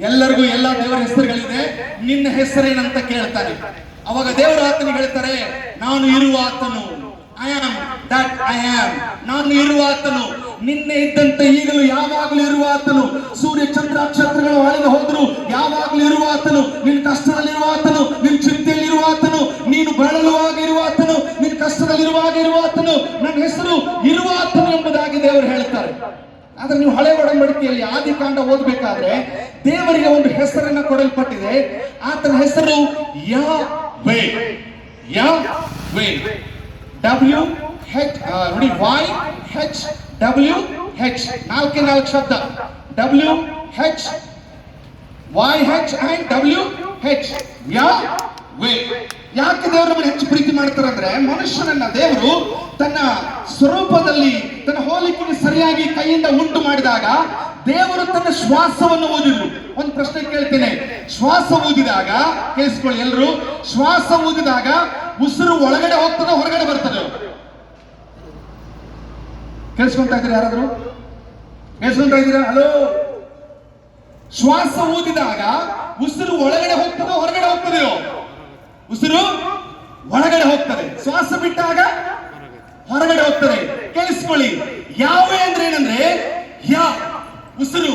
ಎಲ್ಲರಿಗೂ ಎಲ್ಲ ದೇವರ ಹೆಸರುಗಳಿದೆ. ನಿನ್ನ ಹೆಸರೇನಂತ ಕೇಳ್ತಾರೆ ಅವಾಗ ದೇವರ ಆತನಿಗೆ ಹೇಳ್ತಾರೆ, ನಾನು ಇರುವ ಆತನು I am that I am ನಾನು ಇರುವ ಆತನು ನಿನ್ನೆ ಇದ್ದಂತೆ ಈಗಲೂ ಯಾವಾಗಲೂ ಇರುವ ಆತನು ಸೂರ್ಯ ಚಂದ್ರ ನಕ್ಷತ್ರಗಳು ಅಳಿದು ಹೋದ್ರು ಯಾವಾಗಲೂ ಇರುವ ಆತನು ನಿನ್ನ ಕಷ್ಟದಲ್ಲಿರುವ ಆತನು ನಿನ್ನ ಚಿಂತೆಯಲ್ಲಿರುವ ಆತನು ನೀನು ಬಳಲುವಾಗ ಇರುವ ಆತನು ನಿನ್ನ ಕಷ್ಟದಲ್ಲಿರುವಾಗ ಇರುವ ಆತನು ನನ್ನ ಹೆಸರು ಇರುವ ಆತನು ಎಂಬುದಾಗಿ ದೇವರು ಹೇಳ್ತಾರೆ ಆದ್ರೆ ನೀವು ಹಳೆ ಒಡಂಬಡಿಕೆಯಲ್ಲಿ ಆದಿಕಾಂಡ ಓದಬೇಕಾದ್ರೆ ದೇವರಿಗೆ ಒಂದು ಹೆಸರನ್ನ ಕೊಡಲ್ಪಟ್ಟಿದೆ. ಆತನ ಹೆಸರು Yahweh Yahweh W H ನೋಡಿ ವೈ ಹೆಚ್ ಡಬ್ಲ್ಯೂ ಹೆಚ್ ನಾಲ್ಕೇ ನಾಲ್ಕು ಶಬ್ದ. W H Y H and W H Yahweh ಯಾಕೆ ದೇವರು ಹೆಚ್ಚು ಪ್ರೀತಿ ಮಾಡ್ತಾರೆ ಅಂದ್ರೆ ಮನುಷ್ಯನನ್ನ ದೇವರು ತನ್ನ ಸ್ವರೂಪದಲ್ಲಿ ಹೋಲಿಕೆಗೆ ಸರಿಯಾಗಿ ಕೈಯಿಂದ ಉಂಟು ಮಾಡಿದಾಗ ದೇವರು ತನ್ನ ಶ್ವಾಸವನ್ನು ಊದಿದ್ರು. ಒಂದು ಪ್ರಶ್ನೆ ಕೇಳ್ತೇನೆ. ಶ್ವಾಸ ಊದಿದಾಗ, ಕೇಳಿಸ್ಕೊಳ್ಳಿ ಎಲ್ಲರೂ ಶ್ವಾಸ ಊದಿದಾಗ ಉಸಿರು ಒಳಗಡೆ ಹೋಗ್ತದೆ ಹೊರಗಡೆ ಬರ್ತದೆ? ಕೇಳಿಸ್ಕೊಂತಾ ಇದ್ದೀರಾ ಯಾರಾದ್ರು? ಕೇಳಿಸ್ಕೊಂತಾ ಇದ್ದೀರಾ? ಹಲೋ ಶ್ವಾಸ ಊದಿದಾಗ ಉಸಿರು ಒಳಗಡೆ ಹೋಗ್ತದೋ ಹೊರಗಡೆ ಹೋಗ್ತದೆ ಉಸಿರು ಒಳಗಡೆ ಹೋಗ್ತದೆ. ಶ್ವಾಸ ಬಿಟ್ಟಾಗ ಹೊರಗಡೆ ಹೋಗ್ತದೆ. ಕೇಳಿಸ್ಕೊಳ್ಳಿ. ಯಾವೇ ಅಂದ್ರೆ ಏನಂದ್ರೆ, ಯಾ, ಉಸಿರು,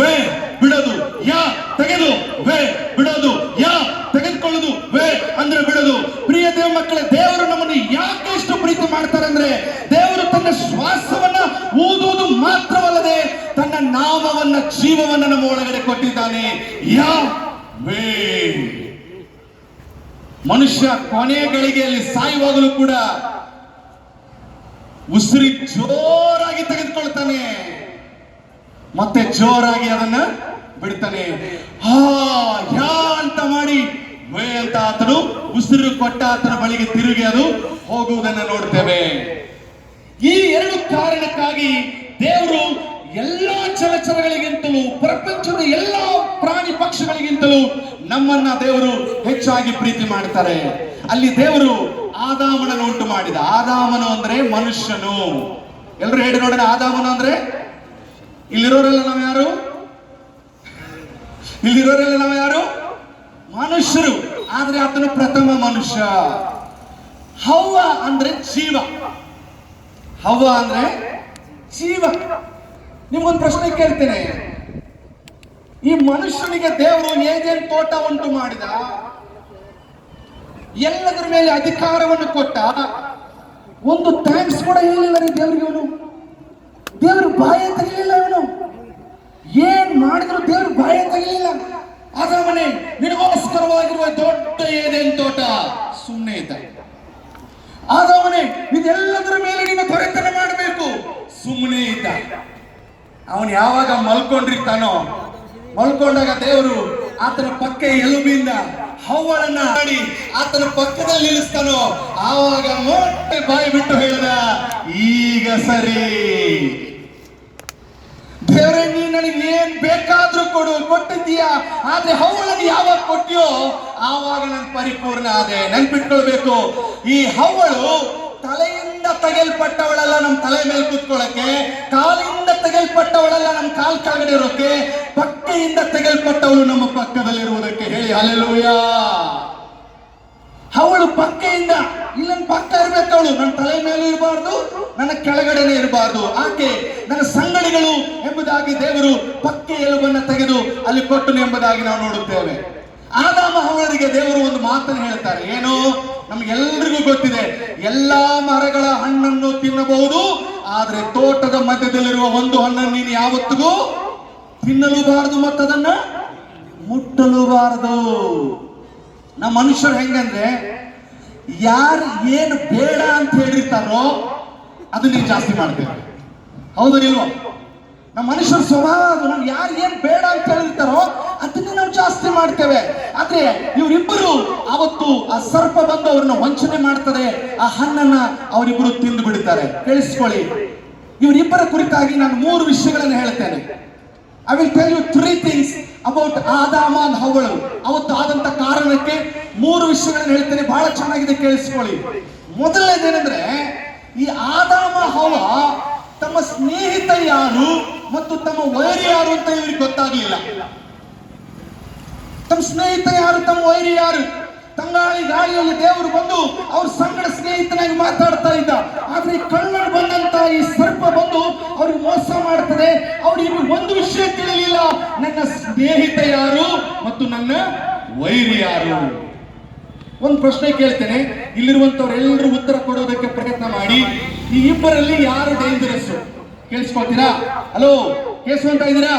ವೇ, ಬಿಡೋದು, ಯಾ, ತೆಗೆದು, ವೇ, ಬಿಡೋದು, ಯಾ, ತೆಗೆದುಕೊಳ್ಳೋದು, ವೇ, ಅಂದ್ರೆ ಬಿಡೋದು. ಪ್ರಿಯ ದೇವ ಮಕ್ಕಳ, ದೇವರು ನಮ್ಮನ್ನು ಯಾಕೆ ಇಷ್ಟು ಪ್ರೀತಿ ಮಾಡ್ತಾರೆ ಅಂದ್ರೆ, ದೇವರು ತನ್ನ ಶ್ವಾಸವನ್ನ ಊದುವುದು ಮಾತ್ರವಲ್ಲದೆ ತನ್ನ ನಾಮವನ್ನ, ಜೀವವನ್ನ ನಮ್ಮ ಒಳಗಡೆ ಕೊಟ್ಟಿದ್ದಾನೆ. Yahweh. ಮನುಷ್ಯ ಕೊನೆಯ ಗಳಿಗೆಯಲ್ಲಿ ಸಾಯುವಾಗಲೂ ಕೂಡ ಉಸಿರಿ ಜೋರಾಗಿ ತೆಗೆದುಕೊಳ್ತಾನೆ. ಮತ್ತೆ ಜೋರಾಗಿ ಅದನ್ನ ಬಿಡ್ತಾನೆ. ಹಾ ಯಾ ಅಂತ ಮಾಡಿ ಅಂತ ಆತನು ಉಸಿರು ಕೊಟ್ಟ ಆತನ ಬಳಿಗೆ ತಿರುಗಿ ಅದು ಹೋಗುವುದನ್ನ ನೋಡ್ತೇವೆ. ಈ ಎರಡು ಕಾರಣಕ್ಕಾಗಿ ದೇವರು ಎಲ್ಲಾ ಚಲಚರಗಳಿಗಿಂತಲೂ, ಪ್ರಪಂಚದ ಎಲ್ಲಾ ಪ್ರಾಣಿ ಪಕ್ಷಿಗಳಿಗಿಂತಲೂ ನಮ್ಮನ್ನ ದೇವರು ಹೆಚ್ಚಾಗಿ ಪ್ರೀತಿ ಮಾಡ್ತಾರೆ. ಅಲ್ಲಿ ದೇವರು ಆದಾಮನನ್ನು ಉಂಟು ಮಾಡಿದ. ಆದಾಮನು ಅಂದ್ರೆ ಮನುಷ್ಯನು. ಎಲ್ಲರೂ ಹೇಳಿ ನೋಡೋಣ ಆದಾಮನು ಅಂದ್ರೆ? ಇಲ್ಲಿರೋರೆಲ್ಲ ನಾವು ಯಾರು? ಇಲ್ಲಿರೋರೆಲ್ಲ ನಾವು ಯಾರು? ಮನುಷ್ಯರು. ಆದ್ರೆ ಆತನು ಪ್ರಥಮ ಮನುಷ್ಯ. ಹವ್ವ ಅಂದ್ರೆ ಜೀವ. ಹವ್ವ ಅಂದ್ರೆ ಜೀವ. ನಿಮ್ಗೊಂದು ಪ್ರಶ್ನೆ ಕೇಳ್ತೇನೆ. ಈ ಮನುಷ್ಯನಿಗೆ ದೇವರು ಏನೇನು ತೋಟ ಉಂಟು ಮಾಡಿದ? ಎಲ್ಲದರ ಮೇಲೆ ಅಧಿಕಾರವನ್ನು ಕೊಟ್ಟ ಒಂದು ಥ್ಯಾಂಕ್ಸ್ ಕೂಡ ಹೇಳಿಲ್ಲ ರೀ ದೇವರಿಗೆ ಅವನು. ದೇವ್ರ ಬಾಯ ತೆಗಿಲಿಲ್ಲ ಅವನು. ಏನ್ ಮಾಡಿದ್ರು ದೇವ್ರ ಬಾಯ ತೆಗಿಲಿಲ್ಲ. ಮನೆ, ನಿನಗೋಸ್ಕರವಾಗಿರುವ ದೊಡ್ಡ ಏನೇನ್ ತೋಟ? ಸುಮ್ಮನೆ ಇದ್ದ. ಮನೆ, ಇದೆಲ್ಲದರ ಮೇಲೆ ನೀನು ದೊರೆತನ ಮಾಡಬೇಕು. ಸುಮ್ಮನೆ ಇದ್ದ. ಅವನು ಯಾವಾಗ ಮಲ್ಕೊಂಡಿರ್ತಾನೋ ಮಲ್ಕೊಂಡಾಗ ದೇವರು ಆತನ ಪಕ್ಕ ಎಲುಬಿಂದ ಹವ್ವಳನ್ನ ಮಾಡಿ ಆತನ ಪಕ್ಕದಲ್ಲಿ ನಿಲ್ಲಿಸ್ತಾನೋ ಆವಾಗ ಮೊಟ್ಟೆ ಬಾಯಿ ಬಿಟ್ಟು ಹೇಳಿದ, ಈಗ ಸರಿ. ದೇವರೇ ನೀ ನನಗೆ ಏನ್ ಬೇಕಾದ್ರೂ ಕೊಡು, ಕೊಟ್ಟಿದ್ದೀಯಾ? ಆದ್ರೆ ಹವ್ವಳನ್ನು ಯಾವಾಗ ಕೊಟ್ಟಿಯೋ, ಆವಾಗ ನನ್ ಪರಿಪೂರ್ಣ ಆದೆ ನೆನ್ಪಿಟ್ಕೊಳ್ಬೇಕು. ಈ ಹವ್ವಳು ತಲೆಯಿಂದ ತೆಗೆಲ್ಪಟ್ಟವಳಲ್ಲ ನಮ್ಮ ತಲೆ ಮೇಲೆ ಕೂತ್ಕೊಳ್ಳಕ್ಕೆ ಕಾಲಿಂದ ತೆಗೆಲ್ಪಟ್ಟವಳಲ್ಲ ನಮ್ಮ ಕಾಲ್ ಕೆಳಗಡೆ ಇರೋಕೆ, ಪಕ್ಕೆಯಿಂದ ತೆಗೆಲ್ಪಟ್ಟವಳು ನಮ್ಮ ಪಕ್ಕದಲ್ಲಿರುವುದಕ್ಕೆ ಹೇಳಿ ಅಲೆಲೂಯ ಅವಳು ಪಕ್ಕೆಯಿಂದ ಇಲ್ಲ ಪಕ್ಕ ಇರ್ಬೇಕು ಅವಳು. ನನ್ನ ತಲೆ ಮೇಲೆ ಇರಬಾರ್ದು, ನನ್ನ ಕೆಳಗಡೆನೆ ಇರಬಾರ್ದು. ಆಕೆ ನನ್ನ ಸಂಗಡಿಗಳು ಎಂಬುದಾಗಿ ದೇವರು ಪಕ್ಕೆ ಎಲುಬನ್ನ ತೆಗೆದು ಅಲ್ಲಿ ಕೊಟ್ಟನು ಎಂಬುದಾಗಿ ನಾವು ನೋಡುತ್ತೇವೆ. ಆದಾಮ ಅವಳಿಗೆ ದೇವರು ಒಂದು ಮಾತನ್ನು ಹೇಳ್ತಾರೆ. ಏನು? ನಮ್ಗೆಲ್ರಿಗೂ ಗೊತ್ತಿದೆ, ಎಲ್ಲಾ ಮರಗಳ ಹಣ್ಣನ್ನು ತಿನ್ನಬಹುದು, ಆದ್ರೆ ತೋಟದ ಮಧ್ಯದಲ್ಲಿರುವ ಒಂದು ಹಣ್ಣನ್ನು ನೀನು ಯಾವತ್ತಿಗೂ ತಿನ್ನಲೂಬಾರದು ಮತ್ತದನ್ನ ಮುಟ್ಟಲೂಬಾರದು. ನಮ್ಮ ಮನುಷ್ಯರು ಹೆಂಗಂದ್ರೆ, ಯಾರು ಏನು ಬೇಡ ಅಂತ ಹೇಳಿರ್ತಾರೋ, ಅದು ನೀವು ಜಾಸ್ತಿ ಮಾಡ್ತೇವೆ ಹೌದು ನೀವು ನಮ್ಮ ಮನುಷ್ಯರ ಸ್ವಭಾವ ಅದು. ನಾವು ಯಾರು ಏನು ಬೇಡ ಅಂತ ಹೇಳಿರ್ತಾರೋ ಅದನ್ನೇ ನಾವು ಜಾಸ್ತಿ ಮಾಡ್ತೇವೆ. ಆದ್ರೆ ಇವರಿಬ್ಬರು ಅವತ್ತು ಆ ಸರ್ಪ ಬಂದು ಅವ್ರನ್ನ ವಂಚನೆ ಮಾಡ್ತಾರೆ ಆ ಹಣ್ಣನ್ನ ಅವರಿಬ್ಬರು ತಿಂದು ಬಿಡುತ್ತಾರೆ ಕೇಳಿಸ್ಕೊಳ್ಳಿ. ಇವರಿಬ್ಬರ ಕುರಿತಾಗಿ ನಾನು ಮೂರು ವಿಷಯಗಳನ್ನು ಹೇಳ್ತೇನೆ. I will tell you three things about ಆದಾಮ ಹವಳು ಅವತ್ತು ಆದಂತ ಕಾರಣಕ್ಕೆ ಮೂರು ವಿಷಯಗಳನ್ನು ಹೇಳ್ತೇನೆ. ಬಹಳ ಚೆನ್ನಾಗಿದೆ, ಕೇಳಿಸ್ಕೊಳ್ಳಿ. ಮೊದಲನೇದೇನೆಂದ್ರೆ, ಈ ಆದಾಮ ಹವ ತಮ್ಮ ಸ್ನೇಹಿತ ಯಾರು ಮತ್ತು ತಮ್ಮ ವೈರಿ ಯಾರು ಅಂತ ಇವ್ರಿಗೆ ಗೊತ್ತಾಗ್ಲಿಲ್ಲ. ತಮ್ಮ ಸ್ನೇಹಿತ ಯಾರು, ತಮ್ಮ ವೈರಿ ಯಾರು? ತಂಗಾಳಿ ಗಾಳಿಯಲ್ಲಿ ದೇವರು ಬಂದು ಅವ್ರ ಸಂಗಡ ಸ್ನೇಹಿತನಾಗಿ ಮಾತಾಡ್ತಾ ಇದ್ದ. ಆದ್ರೆ ಈ ಕಳ್ಳನು ಬಂದಂತ ಈ ಸರ್ಪ ಬಂದು ಅವ್ರಿಗೆ ಮೋಸ ಮಾಡ್ತದೆ. ಅವ್ರಿಗೆ ಒಂದು ವಿಷಯ ತಿಳಿಯಲಿಲ್ಲ ನನ್ನ ಸ್ನೇಹಿತ ಯಾರು ಮತ್ತು ನನ್ನ ವೈರಿ ಯಾರು? ಒಂದು ಪ್ರಶ್ನೆ ಕೇಳ್ತೇನೆ. ಇಲ್ಲಿರುವಂತವರೆಲ್ಲರೂ ಉತ್ತರ ಕೊಡೋದಕ್ಕೆ ಪ್ರಯತ್ನ ಮಾಡಿ. ಈ ಇಬ್ಬರಲ್ಲಿ ಯಾರು ಡೇಂಜರಸ್ ಕೇಳಿಸ್ಕೊಳ್ತೀರಾ? ಹಲೋ ಕೇಳಿಸ್ಕೊಂತ ಇದ್ದೀರಾ?